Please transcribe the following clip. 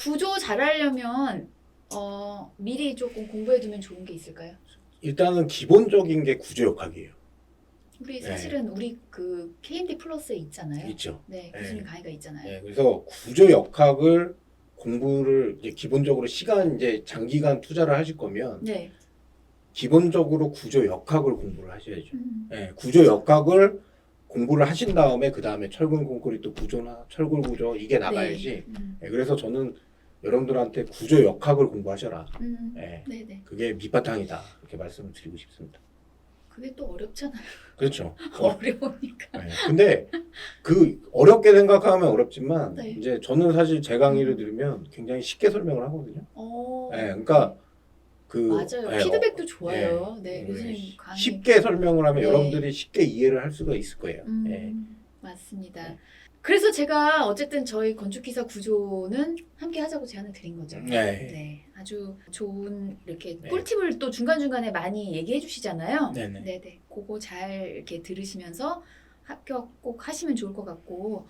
구조 잘하려면 어, 미리 조금 공부해두면 좋은 게 있을까요? 일단은 기본적인 게 구조 역학이에요. 우리 네. 사실은 우리 그 KMD 플러스에 있잖아요. 있죠. 네, 네. 교수님 강의가 있잖아요. 네, 그래서 구조 역학을 공부를 이제 기본적으로 시간 이제 장기간 투자를 하실 거면 네. 기본적으로 구조 역학을 공부를 하셔야죠. 음, 네, 구조 역학을 공부를 하신 다음에 그 다음에 철근 콘크리트 구조나 철골 구조 이게 나가야지. 음, 네, 그래서 저는 여러분들한테 구조 역학을 공부하셔라. 음, 네, 네, 네. 그게 밑바탕이다 이렇게 말씀을 드리고 싶습니다. 그게 또 어렵잖아요. 그렇죠. 어, 어려우니까. 네, 근데 그 어렵게 생각하면 어렵지만 네. 이제 저는 사실 제 강의를 들으면 굉장히 쉽게 설명을 하거든요. 어, 네, 그러니까 그 맞아요. 네, 피드백도 어, 좋아요. 예, 네, 음, 교수님 쉬- 강의. 쉽게 설명을 하면 네. 여러분들이 쉽게 이해를 할 수가 있을 거예요. 음, 예. 맞습니다. 네. 그래서 제가 어쨌든 저희 건축기사 구조는 함께 하자고 제안을 드린 거죠. 네. 네, 아주 좋은 이렇게 네. 꿀팁을 또 중간중간에 많이 얘기해 주시잖아요. 네네. 네네. 그거 잘 이렇게 들으시면서 합격 꼭 하시면 좋을 것 같고